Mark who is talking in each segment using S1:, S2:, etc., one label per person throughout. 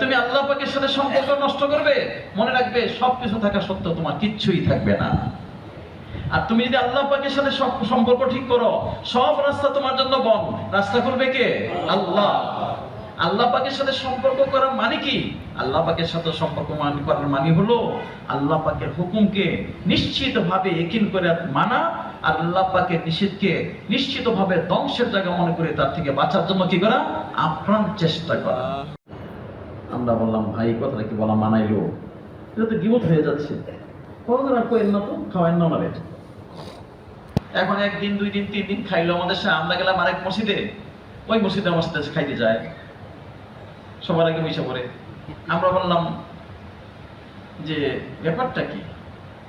S1: তুমি আল্লাহ পাকের সাথে সম্পর্ক নষ্ট করবে? মনে রাখবে, সবকিছু থাকা সত্ত্বেও তোমার কিচ্ছুই থাকবে না। আর তুমি যদি আল্লাহ পাকের সাথে সম্পর্ক ঠিক করো, সব রাস্তা তোমার জন্য বন রাস্তা করবে কে? আল্লাহ। আল্লাহ পাকের সাথে সম্পর্ক করার মানে কি? আল্লাহ পাকের সাথে সম্পর্ক মান- করার মানে হলো, আল্লাহ পাকের হুকুমকে নিশ্চিতভাবে একিন করে মানা আর আল্লাহ পাকের নিষেধকে নিশ্চিতভাবে ধ্বংসের জায়গা মনে করে তার থেকে বাঁচার জন্য কি করা? আপ্রাণ চেষ্টা করা। আমরা বললাম, ভাই, কথাটা কি বলা মানাইলো? এটা তো গিবত হয়ে যাচ্ছে। কতদিন করেন না তো খাওয়াই না আমাদের এখন একদিন, দুই দিন, তিন দিন খাইলো আমাদের সাথে, আমরা গেলাম আরেক মসজিদে। ওই মসজিদে আমার সাথে খাইতে যায়? সবার আগে বসে পড়ে। আমরা বললাম যে, ব্যাপারটা কি?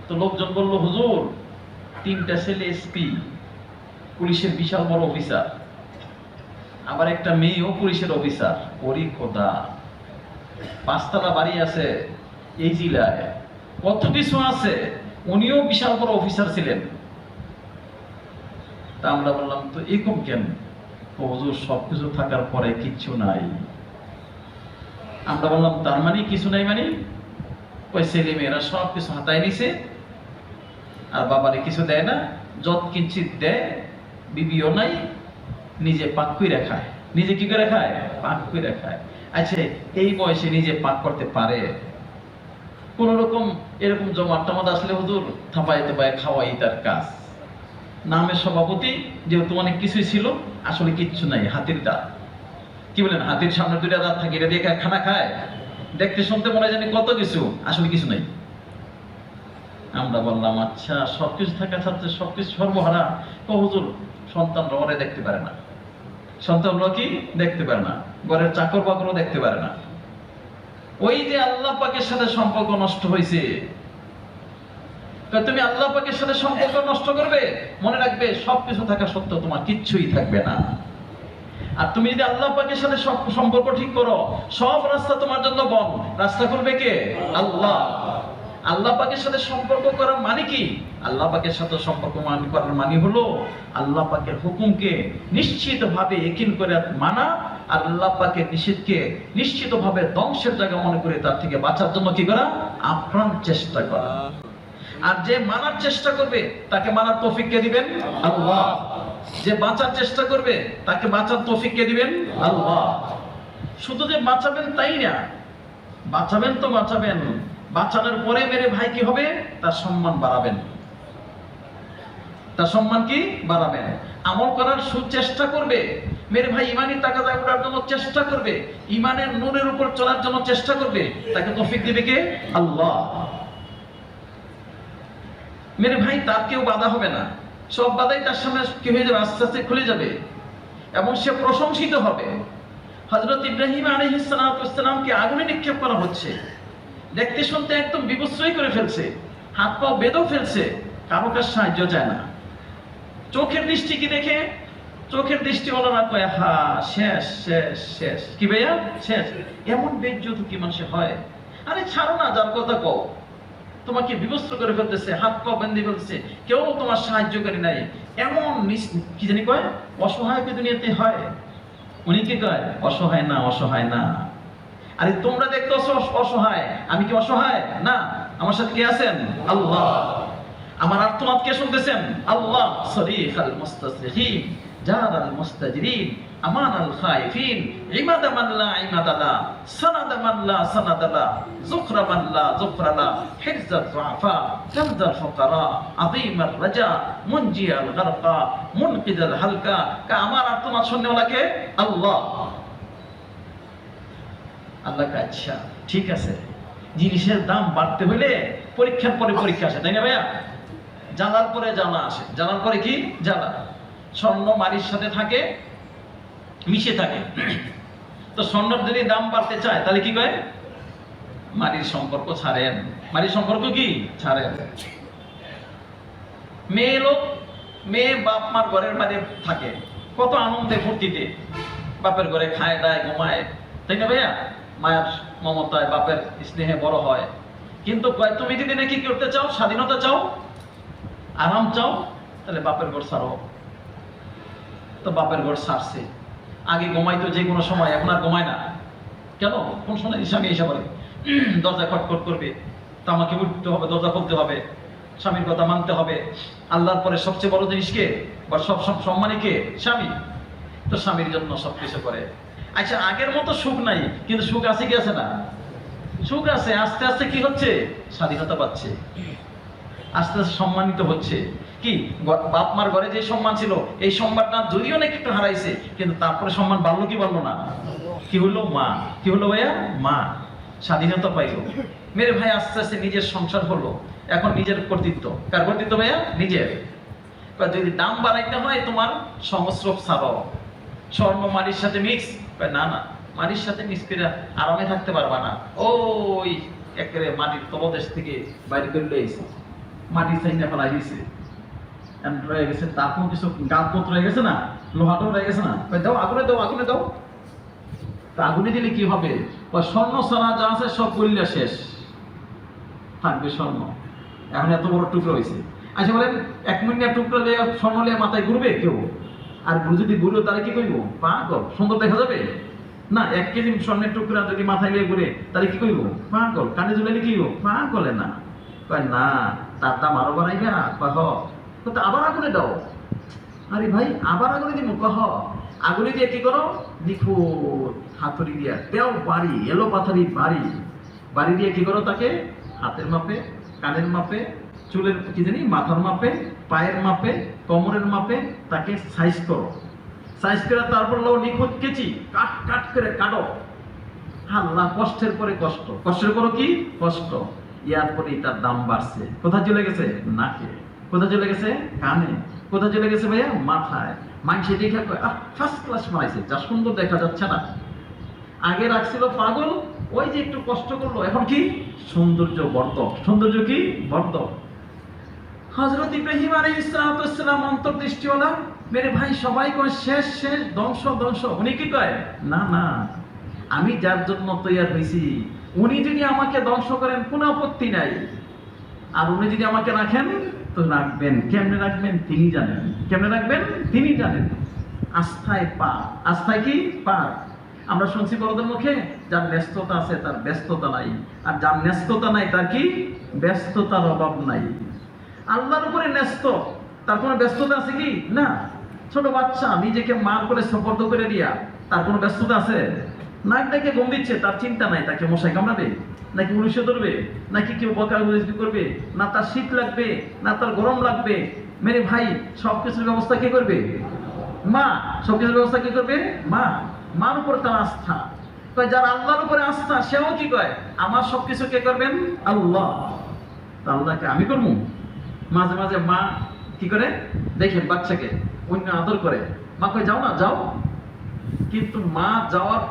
S1: তো লোকজন বলল, হুজুর, তিনটা ছেলে এসপি পুলিশের বিশাল বড় অফিসার আবার একটা মেয়েও পুলিশের অফিসার ওরি খোদা। পাঁচতলা বাড়ি আছে এই জেলায়। কত কিছু আছে, উনিও বিশাল বড় অফিসার ছিলেন। তা আমরা বললাম, তো এরকম কেন? হুজুর, সবকিছু থাকার পরে কিচ্ছু নাই। আমরা বললাম, তার মানে কিছু নাই মানে? ওই ছেলে মেয়েরা সব কিছু হাতায় নিছে, আর বাবারে কিছু দেয় না, যত কিঞ্চিত দেয়, বিবিও নাই, নিজে পাক করে খায়। নিজে কি করে খায়? পাক করে খায়। আচ্ছা এই বয়সে নিজে পাক করতে পারে? কোন রকম এরকম জমাট টমাট আসলে হুজুর থাপাই থাপাই খাওয়াই তার কাজ। নামের সভাপতি, যেহেতু অনেক কিছুই ছিল, আসলে কিচ্ছু নাই, হাতির দাঁত। কি বলেন, হাতির সামনে দুইটা দাঁত থাকে, এটা দিয়ে খানা খায়? দেখতে শুনতে মনে জানি কত কিছু, আসলে কিছু নাই। আমরা বললাম আচ্ছা সবকিছু থাকা ছাত্র সবকিছু সর্বহারা হুজুর, সন্তানরা ওরে দেখতে পারে না। সন্তানরা কি দেখতে পারে না? ঘরের চাকর বাকরও দেখতে পারে না। ওই যে আল্লাহ পাকের সাথে সম্পর্ক নষ্ট হয়েছে তুমি আল্লাহ পাকের সাথে সম্পর্ক নষ্ট করবে? মনে রাখবে সবকিছু থাকা সত্ত্বেও তোমার কিচ্ছুই থাকবে না। আর তুমি যদি আল্লাহ পাকের সাথে সম্পর্ক ঠিক করো, সব রাস্তা তোমার জন্য বন রাস্তা করবে কে? আল্লাহ। আল্লাহ পাকের সাথে সম্পর্ক করার মানে কি? আল্লাহ পাকের সাথে সম্পর্ক মান করার মানে হলো আল্লাহ পাকের হুকুমকে নিশ্চিতভাবে একিন করে মানা, আর আল্লাহ পাকের নিষেধকে নিশ্চিতভাবে ধ্বংসের জায়গা মনে করে তার থেকে বাঁচার জন্য কি করা? আপ্রাণ চেষ্টা করা। আর যে মানার চেষ্টা করবে, তাকে মানার তৌফিক কে দিবেন? আল্লাহ। যে বাঁচার চেষ্টা করবে, তাকে বাঁচার তৌফিক কে দিবেন? আল্লাহ। শুধু যে বাঁচাবেন তাই না? বাঁচাবেন তো বাঁচাবেন। বাঁচানোর পরে মেরে ভাই কি হবে? তার সম্মান বাড়াবেন। তার সম্মান কি? বাড়াবেন। আমল করার সুচেষ্টা করবে। মেরে ভাই ইমানি তাকাদা ওঠার জন্য চেষ্টা করবে। ইমানের নূরের উপর চলার জন্য চেষ্টা করবে। তাকে তৌফিক দিবে কে? আল্লাহ। মেরে ভাই, তার কেউ বাধা হবে না। সব বাধাই তার সামনে কি হয়ে যাবে? আস্তে আস্তে খুলে যাবে। এবং সে প্রশংসিত হবে। হজরত ইব্রাহিম আলহিসামকে আগুনে নিক্ষেপ করা হচ্ছে। দেখতে শুনতে একদম বিবস্ত্রই করে ফেলছে। হাত পা বেঁধেও ফেলছে। কারও কার সাহায্য চায় না। চোখের দৃষ্টি কি দেখে? চোখের দৃষ্টি হলো না কয় হা শেষ শেষ শেষ। কি ভাইয়া? শেষ। এমন বেজ্জত কি মানুষে হয়? আরে ছাড়ো না, যার কথা কও। তোমাকে বিবস্ত্র করে ফেলতেছে, হাত পা বেঁধে ফেলতেছে। কেউ তোমার সাহায্যকারী নাই। এমন কি জানি কয়, অসহায় দুনিয়াতে হয়? উনি কি কয়, অসহায় না অসহায় না। আরে তোমরা দেখতে অসহায়। আমি কি অসহায়? না। আমার সাথে কে আছেন? আল্লাহ। আমার আর্তনাদ কে শুনতেছেন? আল্লাহ। সরিফ আল মুস্তাসরিফিন জার আল মুস্তাজরিন আমান আল খাইফিন ইমাদ মান লা ইমাদালা সানাদ মান লা সানাদালা আল আল ফুকারা আযীম রাজা মুনজি আল গরকা মুনকিদ আল হালকা। কা, আমার আর্তনাদ শুননেওয়ালাকে আল্লাহ। আল্লাহ আচ্ছা ঠিক আছে। জিনিসের দাম বাড়তে হইলে পরীক্ষার পরে পরীক্ষা আসে, তাই না ভাইয়া? জ্বালার পরে জ্বালা আসে। জ্বালার পরে কি? জ্বালা স্বর্ণ মারির সাথে থাকে, মিশে থাকে। তো স্বর্ণের যদি দাম বাড়তে চায়, তাহলে কি করে মারির সম্পর্ক ছাড়েন। মারির সম্পর্ক কি? ছাড়েন। মেয়ে লোক, মেয়ে বাপ মার ঘরের বাইরে থাকে। কত আনন্দে ফুর্তিতে বাপের ঘরে খায়, দায়, ঘুমায়। তাই না ভাইয়া? মায়ের মমতায় বাপের স্নেহে বড় হয়। কিন্তু তুমি যদি নাকি করতে চাও, স্বাধীনতা চাও, আরাম চাও, তাহলে বাপের ঘর ছাড়ো। তো বাপের ঘর সারছে আগে ঘুমাইতো যে কোনো সময়, এখন আর ঘুমায় না। কেন? কোন সময়? স্বামী এসে বলে দরজা খটখট করবে, তা আমাকে উঠতে হবে, দরজা খুলতে হবে, স্বামীর কথা মানতে হবে। আল্লাহর পরে সবচেয়ে বড় জিনিসকে বা সব সব সম্মানী কে? স্বামী। তো স্বামীর জন্য সব কিছু করে। আচ্ছা আগের মতো সুখ নাই, কিন্তু সুখ আছে কি আছে না? সুখ আছে, আস্তে আস্তে কি হচ্ছে? স্বাধীনতা পাচ্ছে। আস্তে আস্তে সম্মানিত হচ্ছে। কি? বাপ মার ঘরে যে সম্মান ছিল, এই সম্মানটা যদিও নাকি একটু হারাইছে, কিন্তু তারপরে সম্মান বাড়লো কি বাড়লো না? কি হলো মা। কি হলো ভাইয়া? মা। স্বাধীনতা পাইলো। মেরে ভাই, আস্তে আস্তে নিজের সংসার হলো। এখন নিজের কর্তৃত্ব। কার কর্তৃত্ব ভাইয়া? নিজের। যদি দাম বাড়াইতে হয় তোমার ছাড়াও। স্বর্ণ মাটির সাথে মিক্স না না, মাটির সাথে করে আরামে থাকতে পারবা না। ওই একেবারে মাটির তলদেশ থেকে বাইরে করে লইছে মাটি ফেলাই দিয়েছে রয়ে গেছে কিছু রয়ে গেছে না, লোহাটাও রয়ে গেছে না। দাও, আগুনে দাও আগুনে দাও। তা আগুনে দিলে কি হবে? স্বর্ণ যা আছে সব বললে শেষ। থাকবে স্বর্ণ। এখন এত বড় টুকরো হয়েছে আচ্ছা বলেন, এক মিনিটের টুকরো লিয়ে স্বর্ণ লিয়ে মাথায় ঘুরবে কেউ? আর ঘুরে যদি ঘুরবে তাহলে কি করব পাগল। সুন্দর দেখা যাবে? না, এক কেজি স্বর্ণের টুকরা যদি মাথায় লিয়ে ঘুরে, তাহলে কি করব পাগল। কানে ঝুলালে কি পাগলে না। কয়, না, তার দাম আরও বাড়াইবা কয় হ কয়, তো আবার আগুনে দাও। আরে ভাই, আবার আগুনে দিব কহ। আগুনে দিয়ে কি করো? নিখুঁত হাতুড়ি দিয়া দেও বাড়ি এলো পাথারি বাড়ি। বাড়ি দিয়ে কি করো তাকে? হাতের মাপে, কানের মাপে চুলের কি জানি, মাথার মাপে, পায়ের মাপে, কোমরের মাপে তাকে সাইজ করো। সাইজ করে তারপর লো নিখুঁত কেচি, কাট কাট করে কাটো। আল্লাহ, কষ্টের পরে কষ্ট। কষ্টের পরে কি? কষ্ট। ইয়ার পরেই তার দাম বাড়ছে। কোথায় চলে গেছে? নাকে। কোথায় চলে গেছে? কানে। কোথায় চলে গেছে ভাইয়া? মাথায়। মাংসে দেখে কয়, আহ ফার্স্ট ক্লাস মারাইছে যা সুন্দর দেখা যাচ্ছে না। আগে রাখছিল পাগল, ওই যে একটু কষ্ট করল। এখন কি? সৌন্দর্য বর্ধক। সৌন্দর্য কি? বর্ধক। হজরত ইব্রাহিম আলী ইসলাম অন্তর্দৃষ্টিওয়ালা মেরে ভাই, সবাই কয়, শেষ শেষ, ধ্বংস ধ্বংস। উনি কি কয়? না না, আমি যার জন্য তৈয়ার হয়েছি উনি যদি আমাকে ধ্বংস করেন, কোনো আপত্তি নাই। আর উনি যদি আমাকে রাখেন তো রাখবেন। কেমনে রাখবেন? তিনি জানেন। কেমনে রাখবেন? তিনি জানেন। আস্থায় পা। আস্থায় কি? পা। আমরা শুনছি বড়দের মুখে, যার ব্যস্ততা আছে, তার ব্যস্ততা নাই। আর যার ব্যস্ততা নাই, তার কি? ব্যস্ততার অভাব নাই। আল্লাহর উপরে ন্যস্ত। তার কোনো ব্যস্ততা আছে কি? না। ছোট বাচ্চা, নিজেকে মার করে সপর্দ করে দিয়া তার কোনো ব্যস্ততা আছে? নাক ডেকে ঘুম দিচ্ছে, তার চিন্তা নাই, তাকে মশাই কামড়াবে? নাকি উনিশে ধরবে? নাকি কেউ বকা বুঝি করবে? না তার শীত লাগবে, না তার গরম লাগবে? মেরে ভাই সব কিছুর ব্যবস্থা কে করবে? মা সব কিছুর ব্যবস্থা কি করবে? মা। মার উপর তার আস্থা। যার আল্লাহর উপরে আস্থা, সেও কি কয়? আমার সবকিছু কে করবেন? আল্লাহ। আল্লাহকে আমি করব? মাঝে মাঝে মা কি করে? দেখেন বাচ্চাকে অন্য আদর করে। মা কই যাও না, যাও। কিন্তু মা যাওয়ার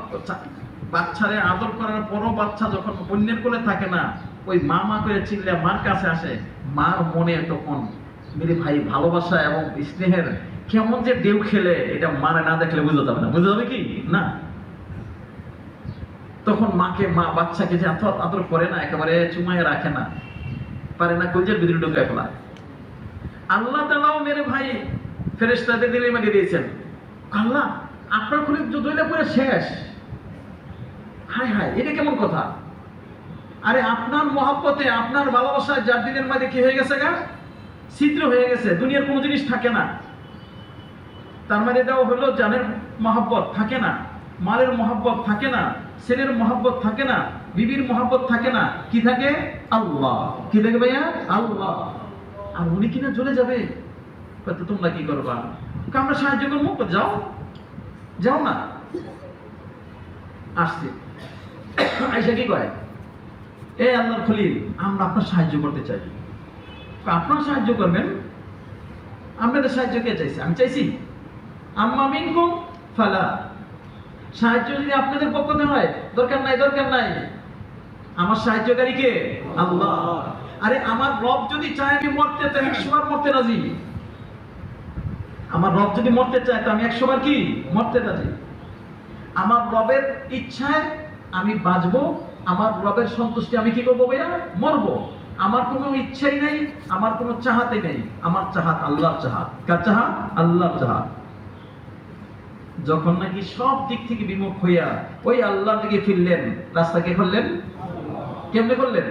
S1: বাচ্চারে আদর করার পরও বাচ্চা যখন অন্যের কোলে থাকে না, ওই মা মা করে চিল্লে মার কাছে আসে। মার মনে তখন মেরে ভাই ভালোবাসা এবং স্নেহের কেমন যে ডেউ খেলে, এটা মারে না দেখলে বুঝতে যাবে না। বুঝতে যাবে কি? না। তখন মাকে, মা বাচ্চাকে যে এত আদর করে না, একেবারে চুমায় রাখে না। পারে না কলজের ভিতরে ঢুকে ফেলা আল্লাহ তালাও মেরে ভাই ফেরেস্তাদের দিলে মাকে দিয়েছেন। আল্লাহ, আপনার খুলে যুদ্ধটা পুরো শেষ। হায় হায়, এটা কেমন কথা? আরে আপনার মহাব্বতে, আপনার ভালোবাসায় যার দিনের মাঝে কি হয়ে গেছে গা? ছিদ্র হয়ে গেছে, দুনিয়ার কোনো জিনিস থাকে না। তার মানে দেওয়া হলো জানের মহাব্বত থাকে না, মালের মহাব্বত থাকে না, ছেলের মহাব্বত থাকে না, বিবির মহাব্বত থাকে না। কি থাকে? আল্লাহ। কি থাকে ভাইয়া? আল্লাহ। আর উনি কিনা চলে যাবে। তোমরা কি করবা? আমরা সাহায্য করব যাও যাও না। আসছে। আইসা কি কয়? এ আল্লাহর খলিল, আমরা আপনার সাহায্য করতে চাই। আপনার সাহায্য করবেন? আপনাদের সাহায্য কে চাইছে? আমি চাইছি। আম্মা মিনকুম, ফালা। সাহায্য যদি আপনাদের পক্ষ হয়, দরকার নাই দরকার নাই। আমার সাহায্যকারী কে? আল্লাহ। আরে আমার রব যদি চায় আমি মরতে তো একশো বার মরতে রাজি। আমার রব যদি মরতে চায়, তো আমি একশো বার কি? মরতে রাজি। আমার রবের ইচ্ছায় আমি বাঁচবো, আমার রবের সন্তুষ্টি আমি কি করব ভাইয়া? মরবো। আমার কোনো ইচ্ছাই নেই, আমার কোনো চাহাতে নেই। আমার চাহাত আল্লাহর চাহাত। কার চাহাত? আল্লাহর চাহাত। যখন নাকি সব দিক থেকে বিমুখ হইয়া ওই আল্লাহ দিকে ফিরলেন রাস্তা কে করলেন কেমনে করলেন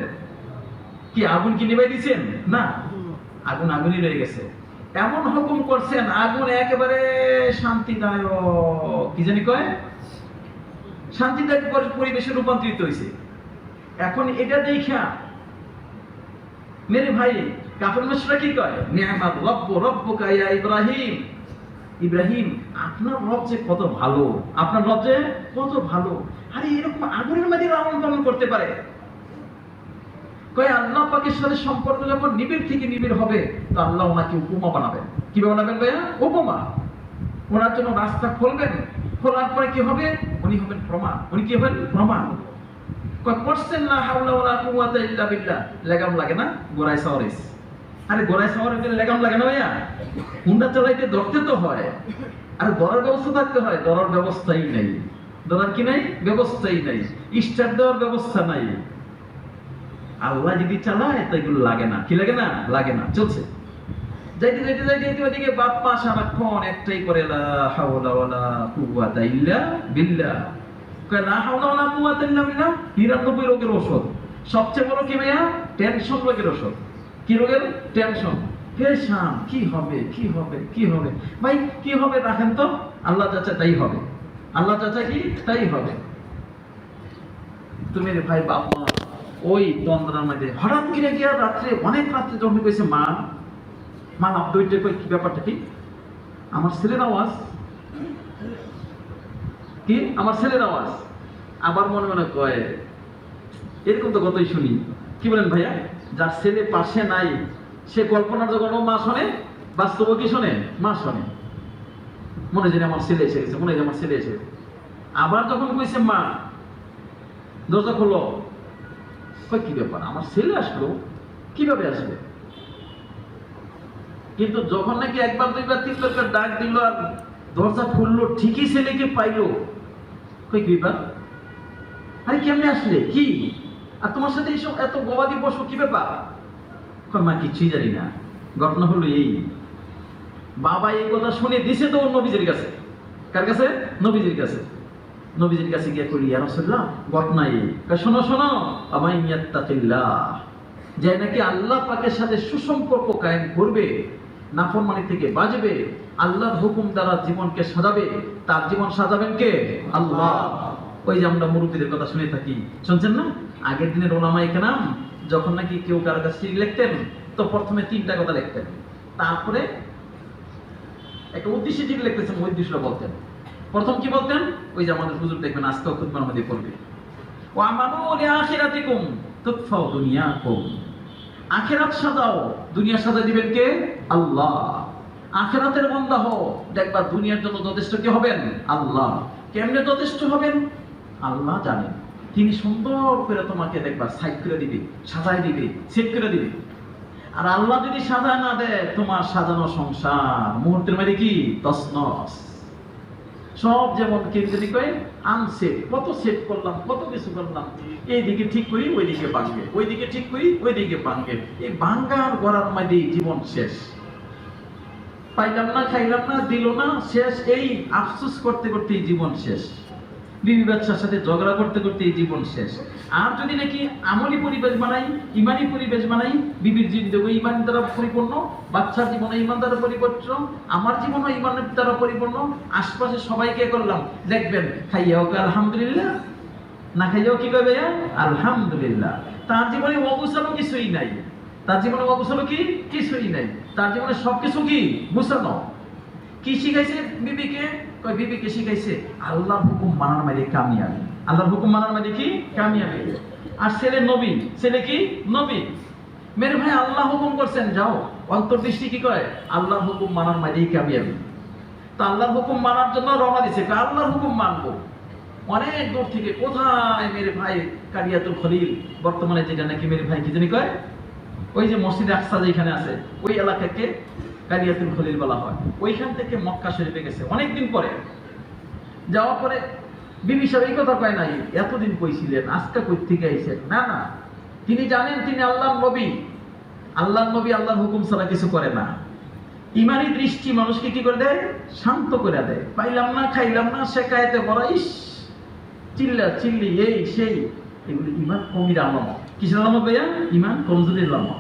S1: কি আগুন কি নিবাই দিছেন? না। আগুন আগুনই রয়ে গেছে। এমন হুকুম করছেন, আগুন একেবারে শান্তিদায়ক। কি জানি কয়? শান্তিদায়ক পরিবেশে রূপান্তরিত হয়েছে এখন এটা দেখা মেরে ভাই, কাফের মুশরিকরা কি কয়? নিয়ামাত রব্বু, রব্বুকা ইয়া ইব্রাহিম। ইব্রাহিম, আপনার রব যে কত ভালো, আপনার রব যে কত ভালো। আরে এরকম আগুনের মধ্যে লালন পালন করতে পারে। কয় আল্লাহ পাকের সাথে সম্পর্ক যখন নিবিড় থেকে নিবিড় হবে তো আল্লাহ ওনাকে উপমা বানাবেন। কি বানাবেন ভাইয়া? উপমা। ওনার জন্য রাস্তা খুলবেন। খোলার পরে কি হবে? উনি হবেন প্রমাণ। উনি কি হবেন? প্রমাণ। করছেন না হাওলা কুওয়াতা ইল্লা বিল্লাহ। লাগাম লাগে না? গোড়ায় সাওয়ারিস আরে গোড়ায় সাওয়ারে গেলে লাগাম লাগে না ভাইয়া? হুন্ডা চালাইতে ধরতে তো হয়। আর ধরার ব্যবস্থা থাকতে হয়। ধরার ব্যবস্থাই নেই। ধরার কি নাই? ব্যবস্থাই নাই। দেওয়ার ব্যবস্থা নাই। আল্লাহ যদি চালায়, তো এগুলো লাগে না। কি লাগে না? লাগে না। চলছে। যাইতে যাইতে যাইতে ওদিকে বাপ মা সারাক্ষণ একটাই করে, লা হাওলা ওয়ালা ইল্লা বিল্লাহ। কয়, লা হাওলা ওয়ালা ইল্লা বিল্লাহ? 99 রোগের ওষুধ সবচেয়ে বড় কি ভাইয়া? টেনশন রোগের ওষুধ কি রোগের? টেনশন। পেশান কি হবে? কি হবে? কি হবে? ভাই, কি হবে রাখেন তো? আল্লাহ চাচা তাই হবে। আল্লাহ চাচা কি? তাই হবে। তুমি ভাই, বাপ মা। ওই তন্দ্রার মধ্যে। হঠাৎ করে গিয়া রাত্রে অনেক রাত্রে যখন কইছে মা। মা লাভ দইটা কই কি ব্যাপারটা কি? আমার ছেলের আওয়াজ। কি? আমার ছেলের আওয়াজ? আবার মনে মনে কয়, এরকম তো কতই শুনি। কি বলেন ভাইয়া? যার ছেলে পাশে নাই, সে কল্পনার যখন ও মা শোনে বাস্তব কি শোনে? মা শোনে। মনে জানি আমার ছেলে এসে গেছে, মনে হয় আমার ছেলে এসে আবার যখন কইছে, মা, দরজা খোলো। কয় কি ব্যাপার? আমার ছেলে আসলো, কীভাবে আসবে? কিন্তু যখন নাকি একবার, দুইবার, তিনবার করে ডাক দিল আর দরজা খুললো, ঠিকই ছেলেকে পাইলো। কই কি ব্যাপার আরে কেমনে আসলে? কি? আর তোমার সাথে এইসব এত গবাদি পশু কি ব্যাপার? মা, কিছুই জানি না। ঘটনা হলো এই। বাবা এই কথা শুনে দিছে তো নবীজির কাছে। কার কাছে? নবীজির কাছে। নবীজির কাছে গিয়ে করি ইয়া রাসূলুল্লাহ ঘটনা এই শোনো শোনো ইয়াত্তাকিল্লাহ। যে নাকি আল্লাহ পাকের সাথে সুসম্পর্ক কায়েম করবে, নাফরমানি থেকে বাঁচবে, আল্লাহর হুকুম দ্বারা জীবনকে সাজাবে, তার জীবন সাজাবেন কে? আল্লাহ। ওই যে আমরা মুরব্বীদের কথা শুনে থাকি, শুনছেন না? আগের দিনের ওলামাই কেনাম যখন নাকি কেউ কারও কাছে লিখতেন, তো প্রথমে তিনটা কথা লিখতেন। তারপরে একটা উদ্দেশ্যে চিঠি লিখতেছেন, ওই উদ্দেশ্যটা বলতেন। প্রথম কি বলতেন? ওই যে আমাদের হুজুর দেখবেন আজকে খুতবার মধ্যে পড়বে ও আমানু আখিরাত সাজাও, দুনিয়া সাজা দিবেন কে? আল্লাহ। আখিরাতের হও, দেখবা দুনিয়ার জন্য যথেষ্ট কি হবেন? আল্লাহ। কেমনে যথেষ্ট হবেন? আল্লাহ জানেন তিনি সুন্দর করে তোমাকে দেখবা সাইড করে দিবে, সাজায় দিবে সেট করে দিবে। আর আল্লাহ যদি সাজায় না দেয়, তোমার সাজানো সংসার মুহূর্তের মধ্যে কি? তসনস সব যেমন কেন্দ্রিক আনসেট কত সেট করলাম, কত কিছু করলাম। এইদিকে ঠিক করি, ওইদিকে ভাঙবে ওই দিকে ঠিক করি, ওইদিকে ভাঙবে এই ভাঙ্গার গড়ার মাঝে জীবন শেষ। পাইলাম না, খাইলাম না, দিল না, শেষ। এই আফসোস করতে করতেই জীবন শেষ। বিবি বাচ্চার সাথে ঝগড়া করতে করতে এই জীবন শেষ। আর যদি নাকি আমলি পরিবেশ বানাই, ইমানি পরিবেশ বানাই, বিবির জীবন ইমান দ্বারা পরিপূর্ণ, বাচ্চার জীবনে ইমান দ্বারা পরিপূর্ণ, আমার জীবনও ইমানের দ্বারা পরিপূর্ণ, আশপাশে সবাইকে করলাম। দেখবেন, খাইয়াও কে আলহামদুলিল্লাহ? না খাইয়াও কি করবে আলহামদুলিল্লাহ। তার জীবনে অগুছানো কিছুই নাই। তার জীবনে অগুছানো কি? কিছুই নাই। তার জীবনে সবকিছু কি? গুছানো। কি শিখাইছে বিবিকে? কয় বিবিকে শিখাইছে? আল্লাহর হুকুম মানার মাঝে কামিয়াবি। আল্লাহর হুকুম মানার মাঝে কি? কামিয়াবি। আর ছেলে নবী, ছেলে কি? নবী। মেরে ভাই, আল্লাহ হুকুম করছেন, যাও। অন্তর্দৃষ্টি কি কয় আল্লাহর হুকুম মানার মাঝেই কামিয়াবি। তো আল্লাহর হুকুম মানার জন্য রওনা দিছে। আল্লাহর হুকুম মানবো। অনেক দূর থেকে কোথায় মেরে ভাই, কারিয়াতুল খলিল? বর্তমানে যেটা নাকি মেরে ভাই কি জানি কয়? ওই যে মসজিদ আকসা যেখানে আছে, ওই এলাকাকে কারিয়াতুল খলিল বলা হয়। ওইখান থেকে মক্কা শরীফে গেছে। অনেকদিন পরে। যাওয়ার পরে বিবি সাহেব এই কথা কয় নাই, এতদিন কইছিলেন, আজকে কই থেকে আইছেন না না। তিনি জানেন, তিনি আল্লাহর নবী। আল্লাহর নবী আল্লাহর হুকুম ছাড়া কিছু করে না। ইমানি দৃষ্টি মানুষকে কি করে দেয়? শান্ত করে দেয়। পাইলাম না, খাইলাম না শেখায়তে বড় ইস! চিল্লা, চিল্লি, এই, সেই। এগুলি ইমান কমির আলামত। কিসের আলামত ভাইয়া? ইমান কমজোরির আলামত।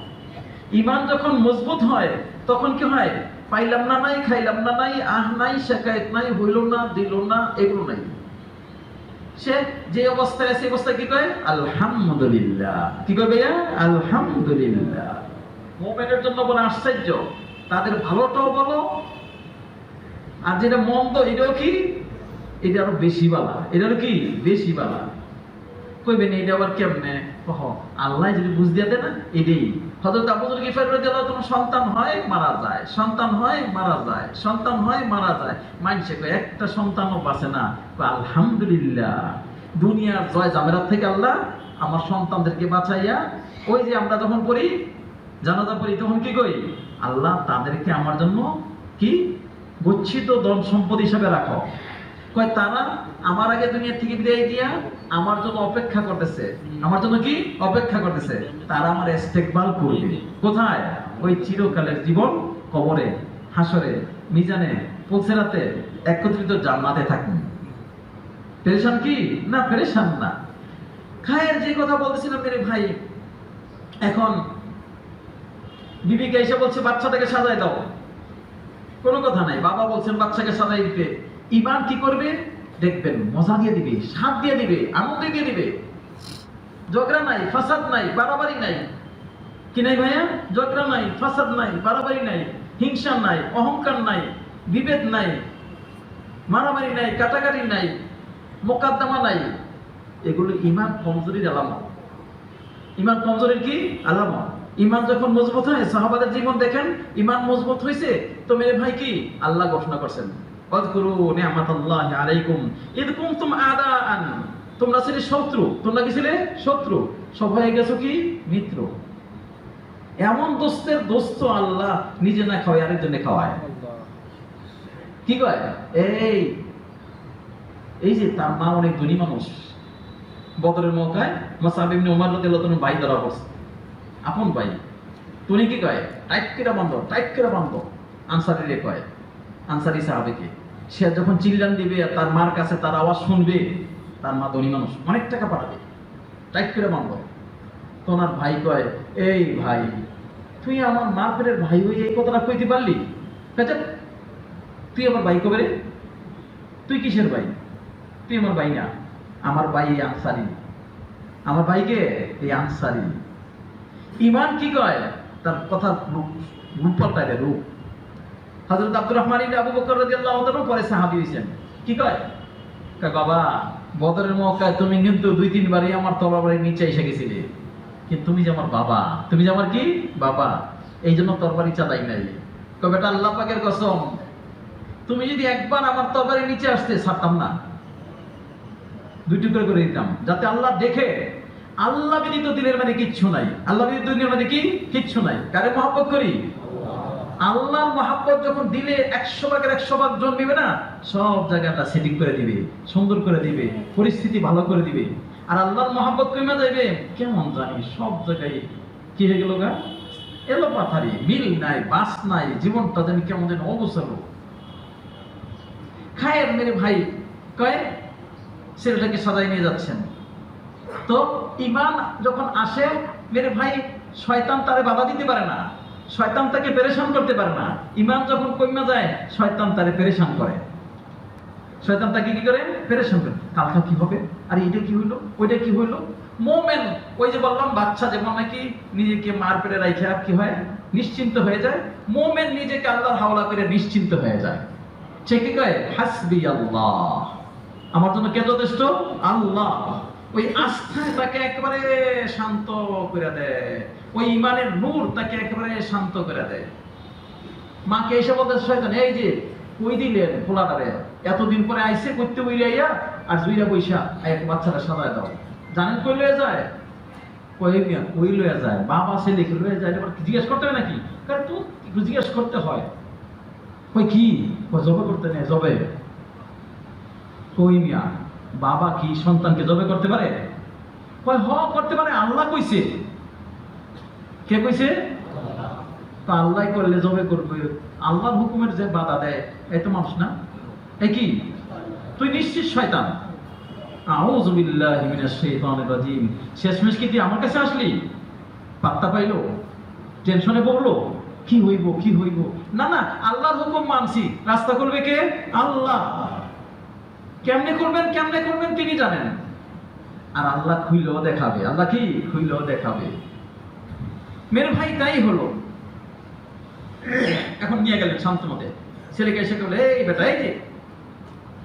S1: ইমান যখন মজবুত হয় তখন কি হয়? পাইলাম না নাই, খাইলাম না নাই, আহ নাই, শেখায়ত নাই, হইল না, দিল না, এগুলো নাই। সে যে অবস্থায় আছে অবস্থা কি কয়? আলহামদুলিল্লাহ। কি কয় আলহামদুলিল্লাহ। মোমেনের জন্য বলে আশ্চর্য। তাদের ভালোটাও বলো, আর যেটা মন্দ, এটাও কি? এটা আরও বেশি বালা। এটা কি? বেশি বালা। কইবেন, এটা আবার কেমনে? আল্লাহ যদি বুঝ দিয়ে এটাই। যর গিফার তাআলা সন্তান হয় মারা যায়, সন্তান হয় মারা যায়, সন্তান হয় মারা যায়। একটা সন্তানও বাঁচে না। আলহামদুলিল্লাহ, দুনিয়ার জয় জামেরাত থেকে আল্লাহ আমার সন্তানদেরকে বাঁচাইয়া, ওই যে আমরা যখন পড়ি, জানাজা পড়ি, তখন কি কই? আল্লাহ তাদেরকে আমার জন্য কি? গচ্ছিত ধন সম্পদ হিসাবে রাখো। কয়, তারা আমার আগে দুনিয়া থেকে বিদায় দিয়া আমার জন্য অপেক্ষা করতেছে। আমার জন্য কি? অপেক্ষা করতেছে। তারা আমার ইস্তেকবাল করবে। কোথায়? ওই চিরকালের জীবন কবরে, হাসরে, মিজানে, পুলসেরাতে একত্রিত জান্নাতে পেরেশান কি? না, পেরেশান না। খায়ের যে কথা বলতেছিলাম মেরে ভাই, এখন বিবিকে এসে বলছে, বাচ্চাটাকে সাজায় দাও। কোনো কথা নাই। বাবা বলছেন, বাচ্চাকে সাজাই দিতে। ইমান কি করবে? দেখবেন, মজা দিয়ে দিবে, স্বাদ দিয়ে দিবে, আনন্দ দিয়ে দিবে। ঝগড়া নাই, ফাসাদ নাই, বাড়াবাড়ি নাই। কি নাই ভাইয়া? ঝগড়া নাই, ফাসাদ নাই, বাড়াবাড়ি নাই, হিংসা নাই, অহংকার নাই, বিভেদ নাই, মারামারি নাই, কাটাকাটি নাই, মোকাদ্দমা নাই। এগুলো ইমান কমজোরির আলামত। ইমান কমজোরির কি? আলামত। ইমান যখন মজবুত হয়, সাহাবাদের জীবন দেখেন, ইমান মজবুত হয়েছে তো মেরে ভাই কি? আল্লাহ ঘোষণা করছেন। তোমরা ছিলে শত্রু। তোমরা কি ছিলে? শত্রু। সব হয়ে গেছো কি? মিত্র। এমন দোস্তের দোস্ত আল্লাহ নিজে না খাওয়ায়, আরেকজনে খাওয়ায়। কি কয়? এই এই যে তার মা অনেক ধনী মানুষ। বদরের মৌকায় মাসাব ইবনে উমার রাদিয়াল্লাহু তাআলা ভাই ধরা পড়ছে। আপন ভাই। তুমি কি কয়? টাইট করে বন্ধ টাইট করে বন্ধ আনসারি রে কয়। আনসারি সাহাবেকে। সে যখন চিল্লান দিবে, তার মার কাছে তার আওয়াজ শুনবে, তার মা ধনী মানুষ, অনেক টাকা পাঠাবে। টাইট করে বন্ধ। তো ভাই কয়, এই ভাই, তুই আমার মা ফেরের ভাই হয়ে এই কথাটা কইতে পারলি? তুই আমার ভাই কবে রে? তুই কিসের ভাই? তুই আমার ভাই না। আমার ভাই এই আনসারি। আমার ভাইকে এই আনসারি। ইমান কি কয়? তার কথা রূপ রূপ পাল্টায় রূপ। হযরত আব্দুর রহমান ইবনে আবু বকর রাদিয়াল্লাহু তাআলা পরে সাহাবী হইছেন। কি কয়? কয়, বাবা, বদরের মৌকায় তুমি কিন্তু দুই, তিনবারই আমার তরবারির নিচে এসে গেছিলে। কিন্তু তুমি যে আমার বাবা, তুমি যে আমার কি? বাবা। এই জন্য তরবারি চালাই নাই। কয়, বেটা, আল্লাহ পাকের কসম, তুমি যদি একবার আমার তরবারির নিচে আসতে ছাড়তাম না। দুই টুকরো করে দিতাম, যাতে আল্লাহ দেখে। আল্লাহ ব্যতীত দিনের মানে কিচ্ছু নাই। আল্লাহ ব্যতীত দিনের মানে কি? কিচ্ছু নাই। কারে মহাব্বত করি? আল্লাহর মহাব্বত যখন দিলে একশো ভাগের একশো ভাগ জন্মিবে না, সব জায়গাটা সেটিং করে দিবে, সুন্দর করে দিবে, পরিস্থিতি ভালো করে দিবে। আর আল্লাহর মহাব্বত কমে যাইবে? কেমন জানি সব জায়গায় কি হয়ে গেল গা? এলো পাথারি মিল নাই, বাস নাই, জীবনটা যেন কেমন যেন অবসর খায়ের মেরে ভাই কয়ে, ছেলেটাকে সাজাই নিয়ে যাচ্ছেন। তো ইমান যখন আসে, মেরে ভাই, শয়তান তারে বাধা দিতে পারে না। শয়তান তাকে পেরেশান করতে পারে না। ইমান যখন কমে যায়, শয়তান তারে পেরেশান করে। শয়তান তাকে কি করে? পেরেশান করে। কালকা কি হবে? আর এটা কি হইল? ওইটা কি হইল? মোমেন, ওই যে বললাম, বাচ্চা যেমন নাকি নিজেকে মার পেরে রাইখা কি হয়? নিশ্চিন্ত হয়ে যায়। মোমেন নিজেকে আল্লাহর হাওলা করে নিশ্চিন্ত হয়ে যায়। সে কি কয়? হাসবি আল্লাহ। আমার জন্য কে যথেষ্ট? আল্লাহ। ওই আস্থায় তাকে একেবারে শান্ত করে দেয়। ওই ইমানের নূর তাকে একেবারে শান্ত করে দেয়। মাকে এসে বলতে শয়তান, এই যে কই দিলেন পোলাটারে এতদিন পরে আইসে করতে উইরাইয়া আর জুইরা বৈশা এক বাচ্চাটা সাজায় দাও। জানেন কই লয়ে যায়? কই মিয়া, কই লয়ে যায়? বাবা, ছেলে কি লয়ে যায়? এবার জিজ্ঞেস করতে হয় নাকি? কারণ তুই একটু জিজ্ঞেস করতে হয়। কই কি? জবে করতে নেই? জবে? কই মিয়া? বাবা কি সন্তানকে জবে করতে পারে? কয়, হ, করতে পারে, আল্লাহ কইছে। কে কইছে? তো আল্লাহ করলে জবে করবে। আল্লাহর হুকুমের যে বাধা দেয়, এই তো মানুষ না? এ কি? তুই নিশ্চিত শয়তান। মিনাশ শাইতানির রাজিম। শেষমেশ কি তুই আমার কাছে আসলি? পাত্তা পাইলো? টেনশনে পড়ল? কি হইব কি হইব? না না, আল্লাহর হুকুম মানছি। রাস্তা করবে কে? আল্লাহ। কেমনে করবেন কেমনে করবেন তিনি জানেন। আর আল্লাহ খুইলেও দেখাবে। আল্লাহ কি? খুইলেও দেখাবে। মেরে ভাই, তাই হলো। এখন নিয়ে গেলেন শান্ত মতে। ছেলেকে এসে বলে এই বেটা, এই যে,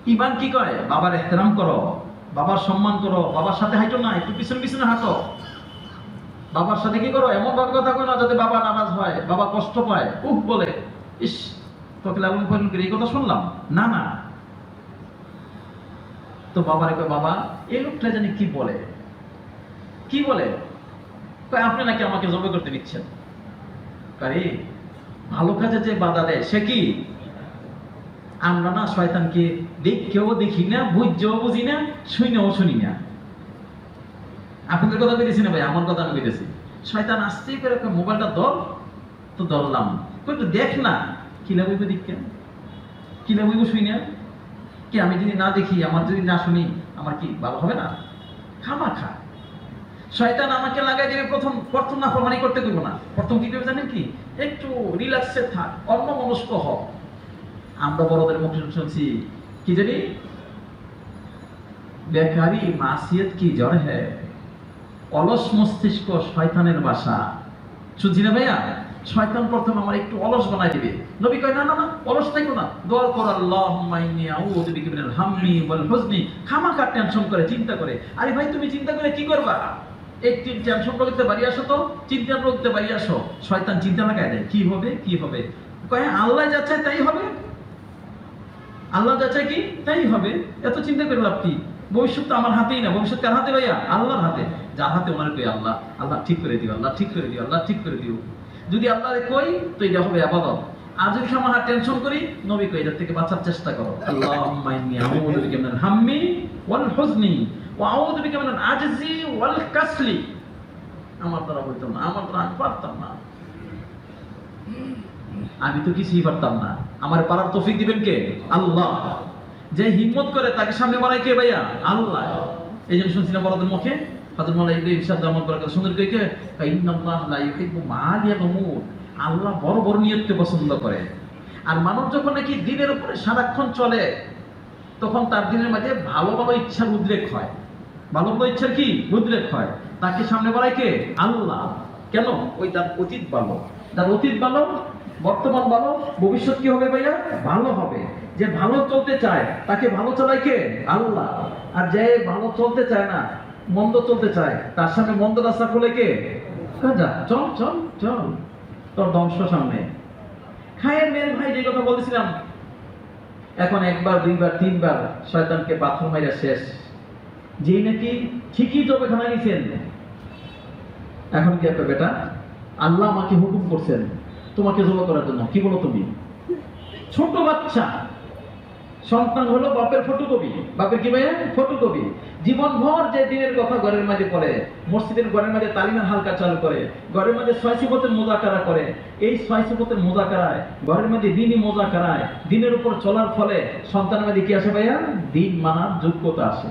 S1: ইমান কি কয়? বাবার এহতেরাম করো, বাবার সম্মান করো, বাবার সাথে হাঁটো না, একটু পিছনে পিছনে হাঁটো। বাবার সাথে কি করো? এমন ভাবে কথা কয় না, যাতে বাবা নারাজ হয়, বাবা কষ্ট পায়। উহ বলে, ইস, তোকে লালন পালন করে এই কথা শুনলাম? না না তো বাবারে কয়, বাবা, এই লোকটা জানি কি বলে? কি বলে? আপনি নাকি আমাকে জবে করতে দিচ্ছেন। ভালো কাজে যে বাধা দেয়, সে কি? আমরা না, শয়তানকে দেখেও দেখি না বুঝছেও বুঝি না, শুনেও শুনি না। আপনাদের কথা বলেছি না ভাই, আমার কথা আমি বলেছি। শয়তান আসতেই করে মোবাইলটা দল তো কই একটু দেখ না, কি না বইব দেখ কি না বইব শুই না? কি আমি যদি না দেখি, আমার যদি না শুনি, আমার কি ভালো হবে না? খামা খা শয়তান আমাকে লাগাই দেবে প্রথম প্রথম না প্রমাণী করতে করব না। প্রথম কি করবে জানেন কি? একটু রিল্যাক্সে থাক অন্য মনস্ক হ। আমরা বড়দের মুখে শুনছি, কি জানি? বেকারি মাসিয়ত কি জ্বর হ্যাঁ অলস মস্তিষ্ক শয়তানের বাসা। শুনছি না ভাইয়া? শয়তান প্রথম আমার একটু অলস বানাই দিবে। নবী কয়, না না না, অলস থাকো না। দোয়া কর আউযু বিকা মিনাল হাম্মি ওয়াল হুজনি টেনশন করে, চিন্তা করে। আরে ভাই, তুমি চিন্তা করে কি করবা? টেনশন করতে বাড়ি আসো তো। চিন্তা করতে বাড়ি আসো। শয়তান চিন্তা দেয়, কি হবে কি হবে? কয়, আল্লাহ যাচ্ছে তাই হবে। আল্লাহ যাচাই কি? তাই হবে। এত চিন্তা করে লাভ কি? ভবিষ্যৎ তো আমার হাতেই না। ভবিষ্যৎ কার হাতে ভাইয়া? আল্লাহর হাতে। যার হাতে ওনার কই, আল্লাহ আল্লাহ ঠিক করে দিও, আল্লাহ ঠিক করে দিও, আল্লাহ ঠিক করে দিও। যদি আল্লাহ কই, তো এটা হবে আবাদত। আর যদি আমার টেনশন করি, নবী কই এটার থেকে বাঁচার চেষ্টা করো। হাম্মি ওয়াল হুজনি বিকা মিনাল আজজি ওয়াল কাসলি। আমার দ্বারা হইতো না, আমার দ্বারা আমি পারতাম না। আমি তো কিছুই পারতাম না। আমার পারার তৌফিক দিবেন কে? আল্লাহ। যে হিম্মত করে তাকে সামনে বাড়ায় কে ভাইয়া? আল্লাহ। এই জন্য শুনছিলাম বড়দের মুখে। সুন্দর কই কে ইন্নাল্লাহ লা ইউহিব্বু আল্লাহ বড় বড় নিয়তকে পছন্দ করে। আর মানব যখন নাকি দিনের উপরে সারাক্ষণ চলে, তখন তার দিনের মাঝে ভালো ভালো ইচ্ছার উদ্রেক হয়। ভালো ভালো ইচ্ছার কি? উদ্রেক হয়। তাকে সামনে বাড়ায় কে? আল্লাহ। কেন? ওই তার অতীত ভালো। তার অতীত ভালো, বর্তমান ভালো, ভবিষ্যৎ কি হবে ভাইয়া? ভালো হবে। যে ভালো চলতে চায়, তাকে ভালো চালায় কে? আল্লাহ। আর যে ভালো চলতে চায় না মন্দ চলতে চায়। তার সামনে মন্দ রাস্তা খুলে কে? যা, চল চল চল। তোর ধ্বংস সামনে। খায়ের মেয়ের ভাই যে কথা বলেছিলাম এখন একবার, দুইবার, তিনবার শয়তানকে পাথর মাইরা শেষ। যেই নাকি ঠিকই তবে খানা নিছেন এখন কি একটা বেটা? আল্লাহ আমাকে হুকুম করছেন তোমাকে জমা করার জন্য। কি বলো তুমি? ছোট বাচ্চা। সন্তান হলো বাপের ফটোকপি। বাপের কি ভাইয়া? ফটোকপি। জীবন ভর যে দিনের কথা ঘরের মাঝে পড়ে, মসজিদের ঘরের মাঝে তালিমের হালকা চালু করে, ঘরের মাঝে ছয় সিপতের মোজাকারা করে, এই ছয় সিপতের মোজাকারায়, ঘরের মাঝে দিনই মোজাকারায়, দিনের উপর চলার ফলে সন্তানের মাঝে কি আসে ভাইয়া? দিন মানার যোগ্যতা আসে।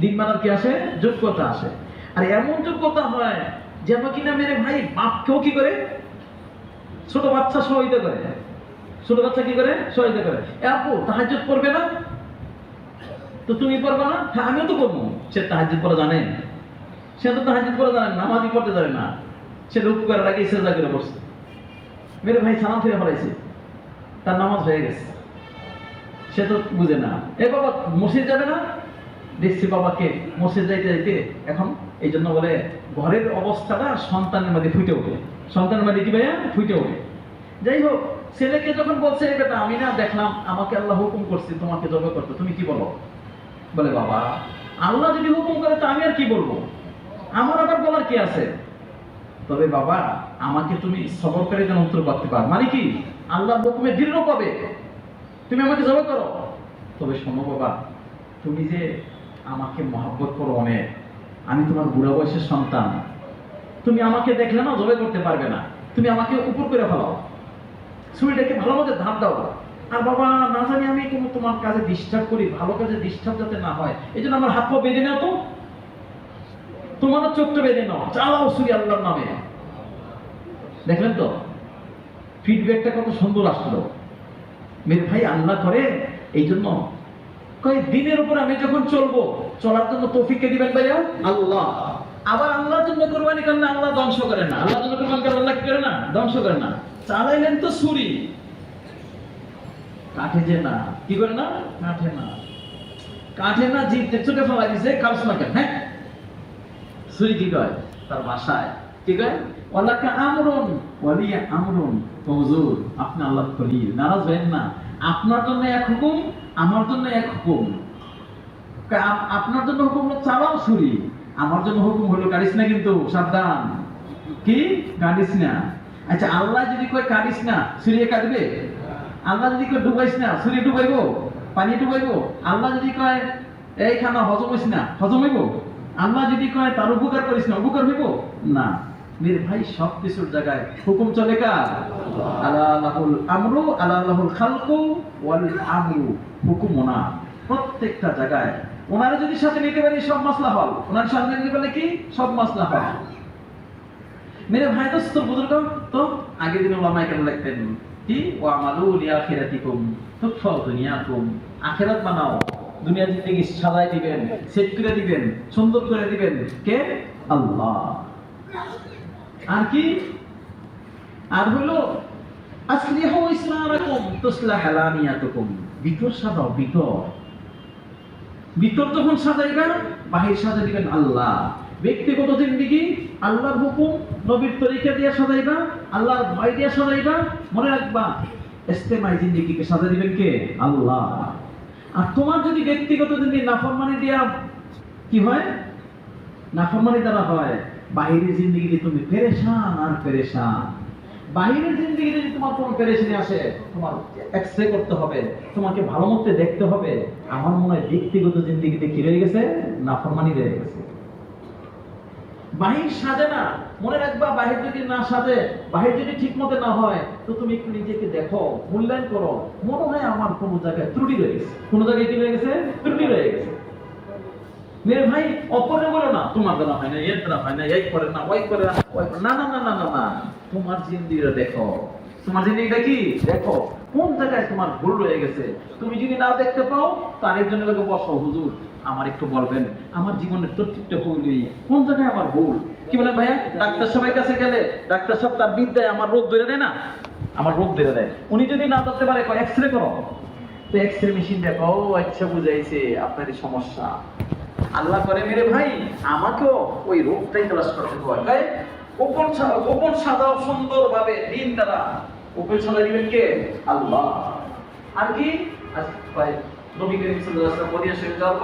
S1: দিন মানার কি আসে? যোগ্যতা আসে। আর এমন যোগ্যতা হয়, যেন কিনা মেরে ভাই বাপকেও কি করে? ছোট বাচ্চা সহযোগিতা করে। ছোট বাচ্চা কি করে? সহযোগিতা করে। আপু, তাহাজ্জুদ পড়বে না? তো তুমি পড়বে না? হ্যাঁ আমিও তো করব সে তাহাজ্জুদ পড়া জানে। সে তো তাহাজ্জুদ পড়া জানে না, নামাজই পড়তে জানে না। সে রুকু করার আগে সেজদা করে বসছে। মেরে ভাই সালাম ফিরে ফেলাইছে। তার নামাজ হয়ে গেছে। সে তো বুঝে না। এ বাবা, মসজিদ যাবে না? দেখছি বাবাকে মসজিদ যাইতে যাইতে এখন এই জন্য বলে, ঘরের অবস্থাটা সন্তানের মধ্যে ফুটে ওঠে। সন্তানের মধ্যে কি ভাইয়া? ফুটে ওঠে। যাই হোক ছেলেকে যখন বলছে "এ বেটা, আমি না দেখলাম, আমাকে আল্লাহ হুকুম করছে, তোমাকে জবে করতে। তুমি কি বলো? বলে, বাবা, আল্লাহ যদি হুকুম করে, তো আমি আর কি বলব? আমার আবার বলার কি আছে? তবে বাবা, আমাকে তুমি সবরকারী যেন উত্তর করতে পার। মানে কি? আল্লাহ হুকুমে দৃঢ় পাবে। তুমি আমাকে জবে করো। তবে শোনো বাবা, তুমি যে আমাকে মহাব্বত করো অনেক, আমি তোমার বুড়া বয়সের সন্তান। তুমি আমাকে দেখলে না জবে করতে পারবে না। তুমি আমাকে উপর করে ফেলাও। ছুরিটাকে ভালো মতো ধাপ দাও। আর বাবা, না জানি আমি কোনো তোমার কাজে ডিস্টার্ব করি, ভালো কাজে ডিস্টার্ব যাতে না হয়। এই জন্য আমার হাত পা বেঁধে নাও তো। তোমারও চোখটা বেঁধে নাও। চালাও ছুরি আল্লাহর নামে। দেখলেন তো? ফিডব্যাকটা কত সুন্দর আসলো। মেরে ভাই আল্লাহ করে এই জন্য কয় দিনের উপর আমি যখন চলবো, চলার জন্য তৌফিককে দিবেন ভাইয়া? আল্লাহ। আবার আল্লাহর জন্য কোরবানি করলে আল্লাহ ধ্বংস করে না। আল্লাহর জন্য কোরবানি করলে আল্লাহ করে না? ধ্বংস করে না। চালাইলেন তো ছুরি। কাঠে যে না। কি করে না? কাঠে না। কাঠে না জিভ চোখে ফেলা দিছে কালস না কেন? হ্যাঁ? ছুরি কি কয়? তার ভাষায় কি কয়? ওয়ালাকা আমরুন, ওয়ালিয়া আমরুন। হুজুর, আপনি আল্লাহ খলিল। নারাজ হবেন না। আপনার জন্য এক হুকুম, আমার জন্য এক হুকুম। আপ- আপনার জন্য হুকুম চালাও ছুরি। আমার জন্য হুকুম হলো কাটিস না কিন্তু, সাবধান। কি? কাটিস না। আচ্ছা আল্লাহ যদি কয় কাটিস না ছুরি কাটবে আল্লাহ যদি কয় ডুবাইস না ছুরি ডুবাইবো? পানি ডুবাইবো? আল্লাহ যদি কয়, এই খানা হজম হইস না, হজম হইব? আল্লাহ যদি কয়, তার উপকার করিস না, উপকার হইব? না। ভাই, সব কিছুর জায়গায় হুকুম চলে কার? আল্লাহুল আমরু, আল্লাহুল খালকু, ওয়াল আমরু। হুকুম ওনার প্রত্যেকটা জায়গায় ওনারা যদি সাথে নিতে পারি, সব মাসলা হল। ওনার সাথে নিতে পারলে কি? সব মাসলা হল। মেরে ভাই দোস্ত বুজুর্গ, তো আগের দিন ওলামাই কেন লিখতেন, কি? ও আমালু লিয়া আখিরাতিকুম তুকফাউ দুনিয়াকুম। আখিরাত বানাও। দুনিয়া জিন্দেগি সাজাই দিবেন, সেট করে দিবেন, সুন্দর করে দিবেন। কে? আল্লাহ। আর কি? আর হলো, আসলিহু ইসলামাকুম তুসলাহ আলানিয়াতুকুম ভিতর সাজাও ভিতর ভিতর যখন সাজাইবা বাহির সাজা দিবেন আল্লাহ। ব্যক্তিগত জিন্দিগি, আল্লাহর হুকুম নবীর তরিকা দিয়ে সাজাইবা, আল্লাহর ভয় দিয়ে সাজাইবা, মনে রাখবা ইস্তেমাই জিন্দিগিকে সাজা দিবেন কে? আল্লাহ। আর তোমার যদি ব্যক্তিগত জিন্দিগি নাফরমানি দিয়া কি হয়? নাফরমানি দ্বারা হয়, বাহিরের জিন্দিগিতে তুমি পেরেশান আর পেরেশান। বাহিরের জিন্দিগিতে যদি তোমার কোনো পেরেশানি আসে, তোমার এক্সরে করতে হবে, তোমাকে ভালো মতো দেখতে হবে, আমার মনে হয় ব্যক্তিগত জিন্দিগিতে কি রয়ে গেছে? নাফরমানি রয়ে গেছে। বাহির সাজে না, মনে রাখবা বাহির যদি না সাজে, বাহির যদি ঠিক মতো না হয়, তো তুমি একটু নিজেকে দেখো, মূল্যায়ন করো। মনে হয় আমার কোনো জায়গায় ত্রুটি রয়ে গেছে। কোনো জায়গায় কি রয়ে গেছে? ত্রুটি রয়ে গেছে। মেয়ের ভাই, অপরে বলো না, তোমার দ্বারা হয় না, এর দ্বারা হয় না, এই করে না, ওই করে না, ওই করে না। না না না না না তোমার জিন্দিগিটা দেখো। তোমার জিন্দিগিটা কি? দেখো, কোন জায়গায় তোমার ভুল রয়ে গেছে? তুমি যদি না দেখতে পাও তো আরেকজনের লোকে বসো, হুজুর। আমার একটু বলবেন, আমার জীবনের প্রত্যেকটা ভুলই কোন জায়গায় আমার ভুল? কি বলেন ভাইয়া? ডাক্তার সবাই কাছে গেলে, ডাক্তার সব তার বিদ্যায় আমার রোগ ধরে দেয় না? আমার রোগ ধরে দেয়। উনি যদি না ধরতে পারে এক্স রে করো। তো এক্স রে মেশিন দেখো আচ্ছা বুঝাইছে আপনার সমস্যা। আল্লাহ করে মেরে ভাই, আমাকেও ওই রোগটাই তালাশ করতে হয় তাই গোপন গোপন সাজাও সুন্দরভাবে দিন দ্বারা গোপন সাজা দিবেন কে? আল্লাহ। আর কি? ভাই, নবী করিম সাল্লাল্লাহু আলাইহি ওয়াসাল্লাম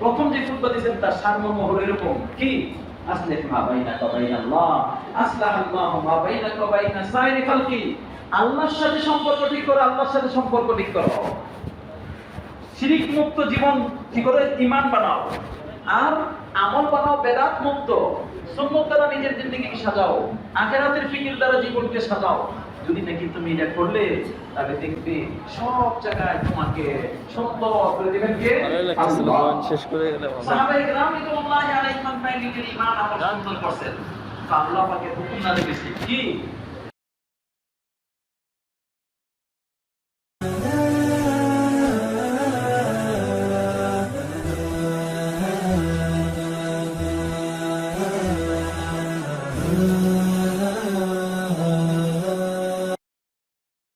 S1: প্রথম যে খুতবা দিয়েছেন তার সারমর্ম হলো এরকম কি? আসলিহ মা বাইনা আল্লাহ আসলাহ আল্লাহ মা বাইনা সাইরি খালকি আল্লাহর সাথে সম্পর্ক ঠিক করো, আল্লাহর সাথে সম্পর্ক ঠিক করো। শিরিক মুক্ত জীবন কি করে? ইমান বানাও। আর আমল বানাও বেদাত মুক্ত সুন্নত দ্বারা নিজের জিন্দগিকে সাজাও। আখেরাতের ফিকির দ্বারা জীবনকে সাজাও। যদি নাকি তুমি এটা করলে তাহলে দেখবে সব জায়গায় তোমাকে সুন্দর করে দিবেন কে?
S2: শেষ করে গেলে।
S1: সাহাবায়ে রিদওয়ানুল্লাহি আলাইহিম আজমাইন নিজের ঈমান আমল সুন্দর করছেন। তো আল্লাহ পাকের হুকুম না দিয়েছে কি?